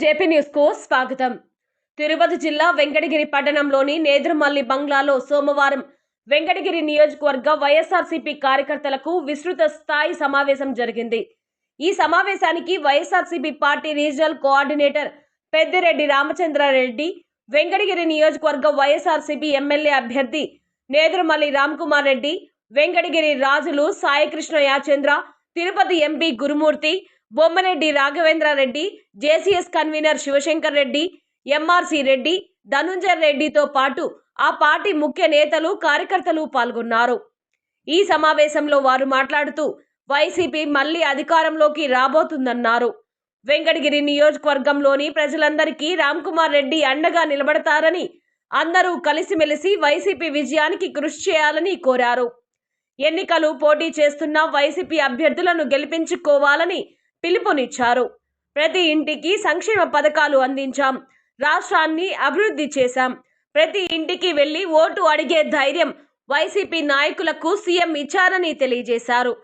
JP న్యూస్కు స్వాగతం. తిరుపతి జిల్లా వెంకటగిరి పట్టణంలోని నేదురుమల్లి బంగ్లాలో సోమవారం వెంకటగిరి నియోజకవర్గ వైఎస్ఆర్సీపీ కార్యకర్తలకు విస్తృత స్థాయి సమావేశం జరిగింది. ఈ సమావేశానికి YSRCP party regional coordinator Peddireddy Ramachandrareddy Venkatagiri నియోజకవర్గ వైఎస్ఆర్సీపీ ఎమ్మెల్యే అభ్యర్థి నేదురుమల్లి రామ్కుమార్ రెడ్డి వెంకటగిరి రాజులు Saikrishna Yachendra Tirupati MP Gurumurthy Bommareddy Raghavendrareddy JCS convener Sivashankar Reddy MRC Reddy Dhanunjay రెడ్డితో పాటు ఆ పార్టీ ముఖ్య నేతలు కార్యకర్తలు పాల్గొన్నారు. ఈ సమావేశంలో వారు మాట్లాడుతూ వైసీపీ మళ్ళీ అధికారంలోకి రాబోతుందన్నారు. వెంకటగిరి నియోజకవర్గంలోని ప్రజలందరికీ రామ్కుమార్ రెడ్డి అండగా నిలబడతారని అందరూ కలిసిమెలిసి వైసీపీ విజయానికి కృషి చేయాలని కోరారు. ఎన్నికలు పోటీ చేస్తున్న వైసీపీ అభ్యర్థులను గెలిపించుకోవాలని పిలుపునిచ్చారు. ప్రతి ఇంటికి సంక్షేమ పథకాలు అందించాం. రాష్ట్రాన్ని అభివృద్ధి చేశాం. ప్రతి ఇంటికి వెళ్ళి ఓటు అడిగే ధైర్యం వైసీపీ నాయకులకు సీఎం ఇచ్చారని తెలియజేశారు.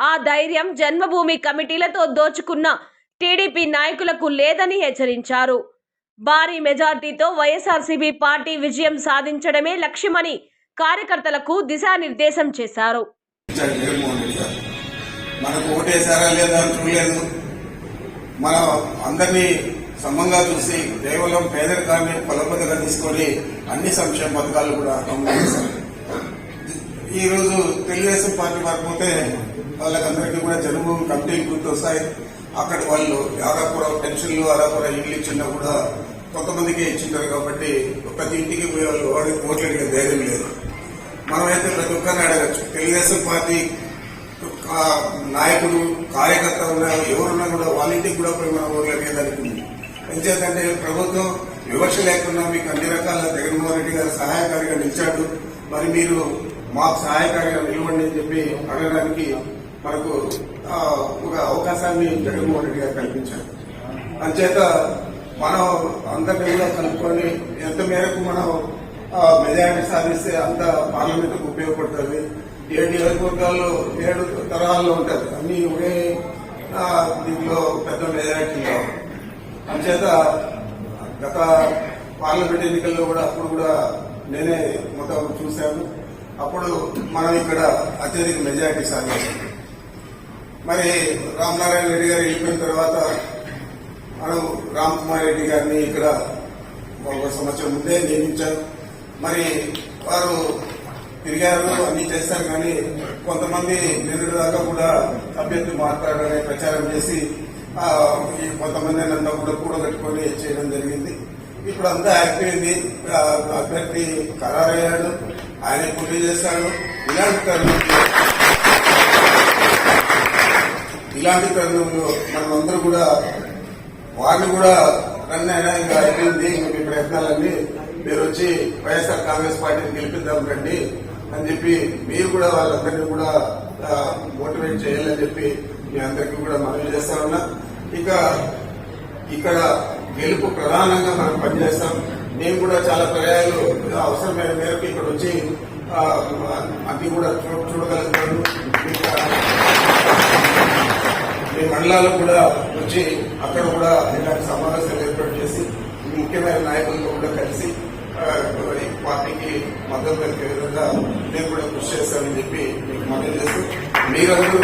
ఆ ధైర్యం జన్మభూమి కమిటీలతో దోచుకున్న టీడీపీ నాయకులకు లేదని హెచ్చరించారు. భారీ మెజార్టీతో వైఎస్ఆర్సీపీ పార్టీ విజయం సాధించడమే లక్ష్యమని కార్యకర్తలకు దిశానిర్దేశం చేశారు. మనకు ఓటేశారా లేదా అని చూడలేదు. అందరినీ సమంగా చూసి కేవలం పేదరికాన్ని ఫలపదగా తీసుకొని అన్ని సంక్షేమ పథకాలు కూడా అమలు చేశారు ఈరోజు తెలుగుదేశం పార్టీ వారిపోతే వాళ్ళకందరికీ కూడా జన్మభూమి కమిటీలు గుర్తొస్తాయి. అక్కడ వాళ్ళు యాదాపుర పెన్షన్లు అదాపుర ఇల్లు ఇచ్చినా కూడా కొంతమందికి ఇచ్చింటారు కాబట్టి ప్రతి ఇంటికి పోయే వాళ్ళు ఓడి- ఓట్లు అడిగే ధైర్యం లేదు. మనమైతే ప్రతి ఒక్కరిని అడగచ్చు తెలుగుదేశం పార్టీ నాయకులు నాయకుడు కార్యకర్త ఉన్నారు. ఎవరున్నా కూడా వాళ్ళ ఇంటికి కూడా పోయి మనం ఓట్లకేదానికి ఉంది ప్రభుత్వం వివక్ష లేకుండా మీకు అన్ని రకాల జగన్మోహన్ రెడ్డి గారు సహాయకారిగా నిలిచాడు. మరి మీరు మాకు సహాయకారిగా నిలవండి అని చెప్పి అడగడానికి మనకు ఒక అవకాశాన్ని జగన్మోహన్ రెడ్డి గారు కల్పించారు. అంచేత మనం అందరినీ కూడా కలుపుకొని ఎంత మేరకు మనం మెజారిటీ సాధిస్తే అంత పార్లమెంట్కు ఉపయోగపడుతుంది. ఏడు నియోజకవర్గాల్లో ఏడు తరహాల్లో ఉంటుంది అన్ని ఒకే దీంట్లో పెద్ద మెజారిటీలో అంచేత గత పార్లమెంట్ ఎన్నికల్లో కూడా అప్పుడు కూడా నేనే మొత్తం చూశాను. అప్పుడు మనం ఇక్కడ అత్యధిక మెజారిటీ సాధించాం. మరి రామనారాయణ రెడ్డి గారు వెళ్ళిపోయిన తర్వాత మనం రామ్ కుమార్ రెడ్డి గారిని ఇక్కడ ఒక సంవత్సరం ముందే నియమించారు మరి వారు తిరిగారు అన్ని చేశారు కానీ కొంతమంది నిన్నటి దాకా కూడా అభ్యర్థి మాట్లాడాలని ప్రచారం చేసి ఈ కొంతమంది అంతా కూడా కూడగట్టుకొని చేయడం జరిగింది. ఇప్పుడు అంతా అయిపోయింది అభ్యర్థి ఖరారయ్యాడు ఆయన పోటీ చేశాడు. ఇలాంటి తరుణంలో ఇలాంటి తరుణంలో మనమందరూ కూడా వాళ్ళు కూడా రన్ అయినా ఇంకా అయిపోయింది ఇంకా మీ ప్రయత్నాలన్నీ మీరు వచ్చి వైఎస్ఆర్ కాంగ్రెస్ పార్టీని గెలిపిద్దాం రండి. అని చెప్పి మీరు కూడా వాళ్ళందరినీ కూడా మోటివేట్ చేయాలని చెప్పి మీ అందరికీ కూడా మనవి చేస్తా ఉన్నా. ఇక ఇక్కడ గెలుపు ప్రధానంగా మనం పనిచేస్తాం. నేను కూడా చాలా పర్యాయాలు అవసరమైన మేరకు ఇక్కడ వచ్చి ఆ, అన్ని కూడా చూడ చూడగలుగుతాను. ఇంకా మీ మండలాలు కూడా వచ్చి అక్కడ కూడా ఇలాంటి సమావేశాలు ఏర్పాటు చేసి ముఖ్యమైన నాయకులతో కూడా కలిసి ఈ పార్టీకి మద్దతు తెలిపే విధంగా నేను కూడా కృషి చేస్తానని చెప్పి మీకు మనవి చేస్తూ మీరందరూ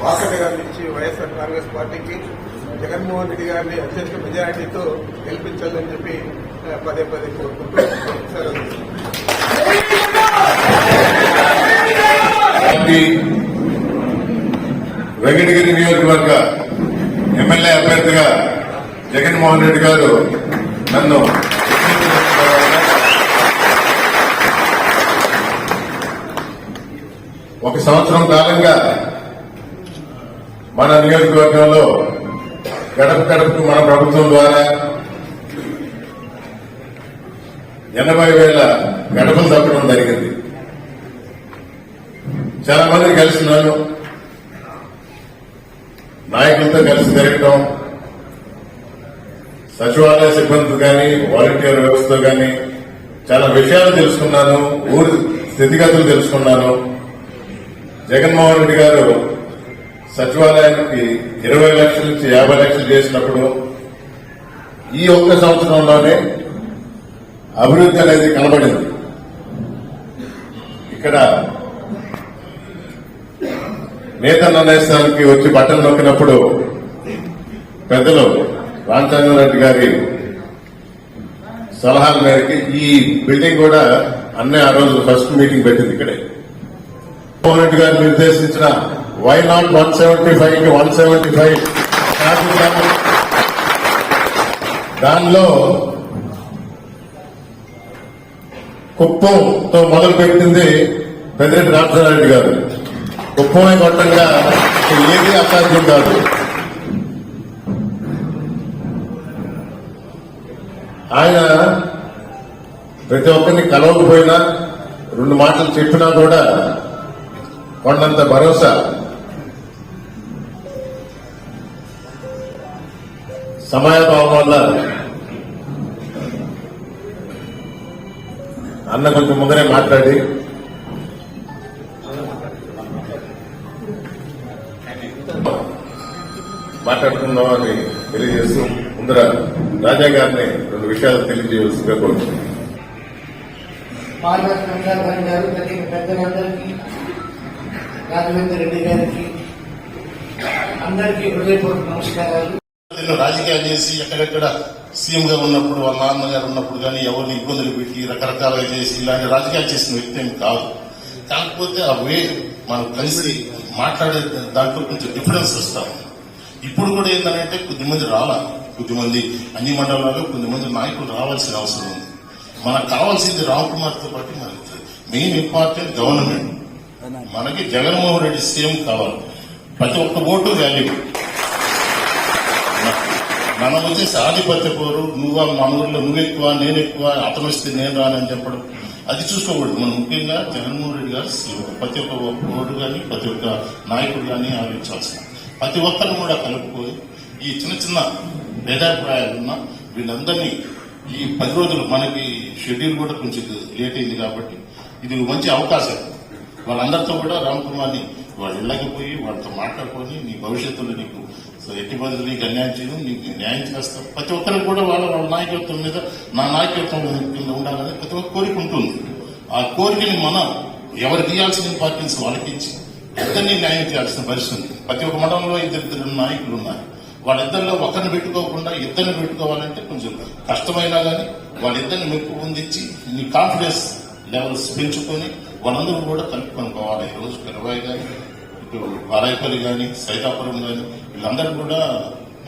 వాసన గారి నుంచి వైఎస్ఆర్ కాంగ్రెస్ పార్టీకి జగన్మోహన్ రెడ్డి గారిని అత్యంత మెజారిటీతో గెలిపించాలని చెప్పి పదే పదే కోరుకుంటూ వెంకటగిరి నియోజకవర్గ ఎమ్మెల్యే అభ్యర్థిగా జగన్మోహన్ రెడ్డి గారు నన్ను సంవత్సరం కాలంగా మన నియోజకవర్గంలో గడప గడపకు మన ప్రభుత్వం ద్వారా ఎనభై వేల గడపలు తప్పడం జరిగింది. చాలా మంది కలిసినాను నాయకులతో కలిసి తిరగటం సచివాలయ సిబ్బందితో కానీ వాలంటీర్ వ్యవస్థతో కానీ చాలా విషయాలు తెలుసుకున్నాను ఊరి స్థితిగతులు తెలుసుకున్నాను. జగన్మోహన్ రెడ్డి గారు సచివాలయానికి ఇరవై లక్షల నుంచి యాభై లక్షలు చేసినప్పుడు ఈ ఒక్క సంవత్సరంలోనే అభివృద్ధి అనేది కనబడింది. ఇక్కడ నేతన్న నిర్ణయిస్తానికి వచ్చి బట్టలు నొక్కినప్పుడు పెద్దలు రామచంద్రారెడ్డి గారి సలహాల మేరకు ఈ బిల్డింగ్ కూడా అన్నీ ఆ రోజు ఫస్ట్ మీటింగ్ పెట్టింది ఇక్కడే. జగన్మోహన్ రెడ్డి గారు నిర్దేశించిన వై నాట్ వన్ సెవెంటీ ఫైవ్కి వన్ సెవెంటీ ఫైవ్ దానిలో కుప్పంతో మొదలు పెట్టింది పెద్దిరెడ్డి రామచంద్రారెడ్డి గారు. కుప్పమే కొట్టంగా ఏది అసాధ్యం కాదు. ఆయన ప్రతి ఒక్కరిని కలవకపోయినా రెండు మాటలు చెప్పినా కూడా కొండంత భరోసా. సమయభావం వల్ల అన్న కొంచెం ముందరే మాట్లాడి. మాట్లాడుకుందాం అని తెలియజేస్తూ ముందర రాజా గారిని రెండు విషయాలు తెలియజేయవలసిందిగా కోరుతున్నాను పాల్గొన్న చంద్రబాబు గారు ప్రతి పెద్దలందరికీ రాఘవేంద్ర రెడ్డి గారికి అందరికీ హృదయపూర్వక నమస్కారాలు. రాజకీయాలు చేసి ఎక్కడెక్కడ సీఎం గా ఉన్నప్పుడు వాళ్ళ నాన్నగారు ఉన్నప్పుడు కానీ ఎవరిని ఇబ్బందులు పెట్టి రకరకాలుగా చేసి ఇలాంటి రాజకీయాలు చేసిన వ్యక్తి ఏమి కాదు. కాకపోతే ఆ వే మనం కలిసి మాట్లాడే దాంట్లో కొంచెం డిఫరెన్స్ వస్తాం. ఇప్పుడు కూడా ఏంటంటే కొద్దిమంది రావాలి కొద్దిమంది అన్ని మండలాల్లో కొద్దిమంది నాయకులు రావాల్సిన అవసరం ఉంది. మనకు కావాల్సింది రామ్ కుమార్తో పాటు మనకి. మెయిన్ ఇంపార్టెంట్ గవర్నమెంట్ మనకి జగన్మోహన్ రెడ్డి సీఎం కావాలి. ప్రతి ఒక్క ఓటు వాల్యూ మనం వచ్చేసి ఆధిపత్య పోరు నువ్వు మన ఊళ్ళో నువ్వు ఎక్కువ నేను ఎక్కువ అతను వస్తే నేను రానని చెప్పడం. అది చూసుకోకూడదు. మనం ముఖ్యంగా జగన్మోహన్ రెడ్డి గారు ప్రతి ఒక్క ఓటు కానీ ప్రతి ఒక్క నాయకుడు కానీ ఆలోచించాల్సిన ప్రతి ఒక్కరిని కూడా కలుపుకొని ఈ చిన్న చిన్న భేదాభిప్రాయాలు ఉన్న వీళ్ళందరినీ ఈ పది రోజులు మనకి షెడ్యూల్ కూడా కొంచెం లేట్ అయింది కాబట్టి ఇది మంచి అవకాశం. వాళ్ళందరితో కూడా రామ్ కుమార్ని వాళ్ళ ఇళ్ళకి పోయి వాళ్ళతో మాట్లాడుకొని నీ భవిష్యత్తులో నీకు ఎట్టి బదులు నీకు అన్యాయం చేయడం నీకు న్యాయం చేస్తాం. ప్రతి ఒక్కరికి కూడా వాళ్ళ వాళ్ళ నాయకత్వం మీద నా నాయకత్వం కింద ఉండాలని ప్రతి ఒక్క కోరిక ఉంటుంది. ఆ కోరికని మనం ఎవరు తీయాల్సిన పార్టీస్ వాళ్ళకి ఇచ్చి ఇద్దరిని న్యాయం చేయాల్సిన పరిస్థితి ఉంది. ప్రతి ఒక్క మండలంలో ఇద్దరిద్దరు నాయకులు ఉన్నారు. వాళ్ళిద్దరిలో ఒకరిని పెట్టుకోకుండా ఇద్దరిని పెట్టుకోవాలంటే కొంచెం కష్టమైనా కానీ వాళ్ళిద్దరిని మెప్పు పొందించి నీ కాన్ఫిడెన్స్ లెవెల్స్ పెంచుకొని వాళ్ళందరూ కూడా కలుపుకొని కావాలి ఈ రోజు పెరవాయి కానీ ఇటు పారాయపల్లి కానీ సైతాపురం కానీ వీళ్ళందరూ కూడా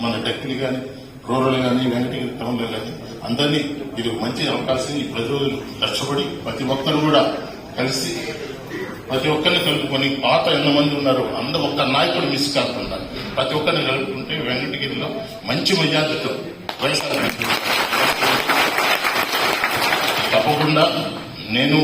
మన టెక్కిలి కానీ రూరల్ కానీ వెంకటగిరి టౌన్లో కానీ అందరినీ ఇది మంచి అవకాశం. ఈ ప్రజలు కష్టపడి ప్రతి ఒక్కరు కూడా కలిసి ప్రతి ఒక్కరిని కలుపుకొని పాత ఎంతమంది ఉన్నారు అందరూ ఒక్క నాయకుడు మిస్ కాకుండా ప్రతి ఒక్కరిని కలుపుకుంటే వెంకటగిరిలో మంచి మర్యాదతో వైఎస్ఆర్ తప్పకుండా నేను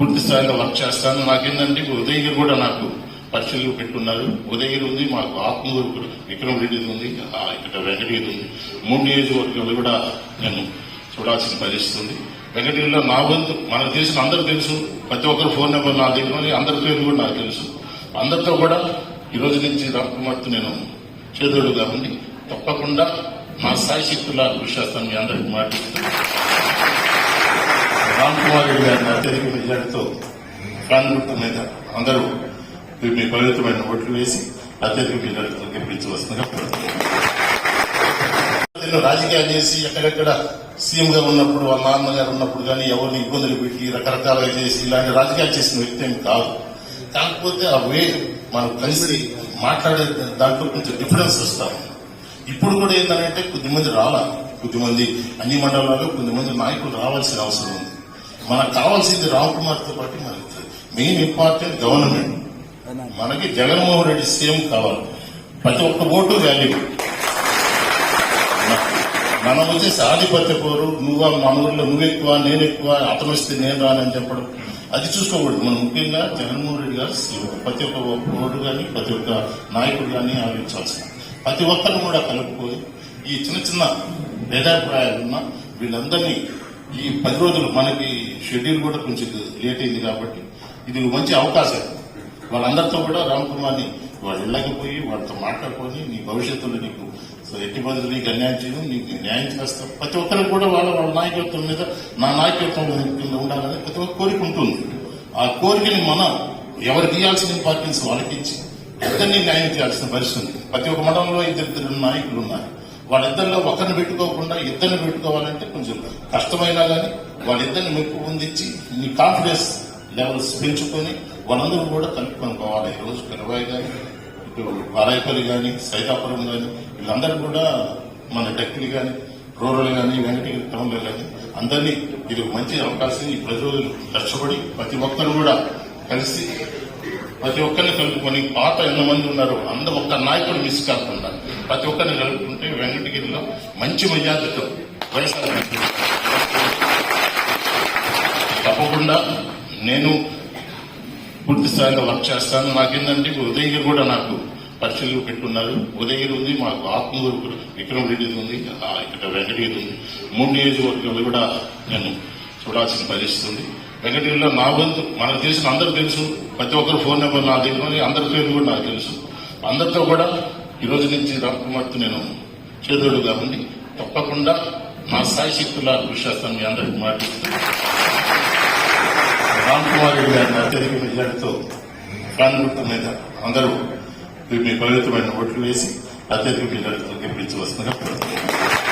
పూర్తి స్థాయిలో వర్క్ చేస్తాను. నాకేంటంటే ఉదయగిరి కూడా నాకు పరిశీలన పెట్టున్నారు. ఉదయగిరి ఉంది మాకు ఆత్మూరు విక్రమ్ రెడ్డి ఉంది ఆ, ఇక్కడ వెంకటగిరి ఉంది. మూడు నియోజకవర్గాలు కూడా నేను చూడాల్సిన పరిస్థితుంది వెంకటగిరిలో నా వంతు మనకు తెలిసిన అందరూ తెలుసు. ప్రతి ఒక్కరు ఫోన్ నెంబర్ నా దగ్గర ఉంది అందరి పేర్లు కూడా నాకు తెలుసు. అందరితో కూడా ఈ రోజు నుంచి రామ్ నేను చేదోడుగా ఉండి తప్పకుండా నా సాయి శక్తులా కృషి చేస్తాను. మీ అందరికి మాట్లాడుతున్నాను రామ్ కుమార్ రెడ్డి గారి అత్యధిక మెజార్టీతో ఫ్యాన్ మీద అందరూ మీ పవిత్రమైన ఓట్లు వేసి అత్యధిక మెజార్టీతో గెలిపించవలసిందిగా రాజకీయాలు చేసి ఎక్కడెక్కడ సీఎం గా ఉన్నప్పుడు వాళ్ళ నాన్నగారు ఉన్నప్పుడు కానీ ఎవరిని ఇబ్బందులు పెట్టి రకరకాలుగా చేసి ఇలాంటి రాజకీయాలు చేసిన వ్యక్తి ఏమి కాదు. కాకపోతే ఆ వే మనం కలిసి మాట్లాడే దాంట్లో కొంచెం డిఫరెన్స్ వస్తాం. ఇప్పుడు కూడా ఏంటంటే కొద్దిమంది రాలా. కొద్దిమంది అన్ని మండలాల్లో కొంతమంది నాయకులు రావాల్సిన అవసరం ఉంది. మనకు కావాల్సింది రామ్ కుమార్తో పాటు మనకి మెయిన్ ఇంపార్టెంట్ గవర్నమెంట్ మనకి జగన్మోహన్ రెడ్డి సీఎం కావాలి. ప్రతి ఒక్క ఓటు వాల్యూ మనం వచ్చేసి ఆధిపత్య పోరు నువ్వు మన ఊర్లో నువ్వు ఎక్కువ నేను ఎక్కువ అతను వస్తే నేను రానని చెప్పడం. అది చూసుకోకూడదు. మనం ముఖ్యంగా జగన్మోహన్ రెడ్డి గారు ప్రతి ఒక్క ఓటు కానీ ప్రతి ఒక్క నాయకుడు కానీ ఆలోచించాల్సిన ప్రతి ఒక్కరు కూడా కలుపుకొని ఈ చిన్న చిన్న భేదాభిప్రాయాలు ఉన్న వీళ్ళందరినీ ఈ పది రోజులు మనకి షెడ్యూల్ కూడా కొంచెం లేట్ అయింది కాబట్టి ఇది మంచి అవకాశం. వాళ్ళందరితో కూడా రామ్ కుమార్ని వాళ్ళ ఇళ్ళకి పోయి వాళ్ళతో మాట్లాడుకొని నీ భవిష్యత్తులో నీకు ఎట్టి బదులు నీకు అన్యాయం చేయడం నీకు న్యాయం చేస్తాం. ప్రతి ఒక్కరికి కూడా వాళ్ళ వాళ్ళ నాయకత్వం మీద నా నాయకత్వం కింద ఉండాలని ప్రతి ఒక్క కోరిక ఉంటుంది. ఆ కోరికని మనం ఎవరు తీయాల్సిన పార్టీస్ వాళ్ళకి ఇచ్చి ఇద్దరిని న్యాయం చేయాల్సిన పరిస్థితి ప్రతి ఒక్క మండలంలో ఇద్దరు నాయకులు ఉన్నారు. వాళ్ళిద్దరిలో ఒకరిని పెట్టుకోకుండా ఇద్దరిని పెట్టుకోవాలంటే కొంచెం కష్టమైనా కానీ వాళ్ళిద్దరిని మెప్పు పొందించి నీ కాన్ఫిడెన్స్ లెవెల్స్ పెంచుకొని వాళ్ళందరూ కూడా కలుపుకొని పోవాలి. ఈ రోజు కానీ ఇటు పారాయపల్లి కానీ సైతాపురం కానీ వీళ్ళందరూ కూడా మన టెక్కిలి కానీ రూరల్ కానీ వెంకటగిరి టౌన్లో కానీ అందరినీ ఇది మంచి అవకాశం ఈ ప్రజలు కష్టపడి ప్రతి ఒక్కరు కూడా కలిసి ప్రతి ఒక్కరిని కలుపుకొని పాత ఎంతమంది ఉన్నారో అందరూ ఒక్క నాయకుడు మిస్ కాకుండా ప్రతి ఒక్కరిని కలుపుకుంటే వెంకటగిరిలో మంచి మర్యాదతో వైఎస్ఆర్ తప్పకుండా నేను పూర్తి స్థాయిలో వర్క్ చేస్తాను. నాకేంటంటే ఉదయగిరి కూడా నాకు పరిచయలు పెట్టున్నారు ఉదయగిరి ఉంది మాకు ఆత్మూరు విక్రమ్ రెడ్డి ఉంది ఇక్కడ వెంకటగిరి ఉంది. మూడు నియోజకవర్గాలు కూడా నేను చూడాల్సిన పరిస్థితుంది వెంకటగిరిలో నా వంతు మనకు తెలిసిన అందరూ తెలుసు. ప్రతి ఒక్కరు ఫోన్ నెంబర్ నా దగ్గర ఉంది అందరి పేర్లు కూడా నాకు తెలుసు. అందరితో కూడా ఈ రోజు నుంచి రామకుమార్తో నేను చేదోడుగా ఉండి తప్పకుండా నా సాయి శక్తుల కృషి చేస్తాను మీ అందరికి మాట్లాడుతూ రామ్ కుమార్ రెడ్డి గారిని అత్యధిక మెజార్టీతో ఫ్యాన్ మీద అందరూ మీ పవిత్రమైన ఓట్లు వేసి అత్యధిక మెజార్టీతో గెలిపించవలసిందిగా కోరుతున్నాను.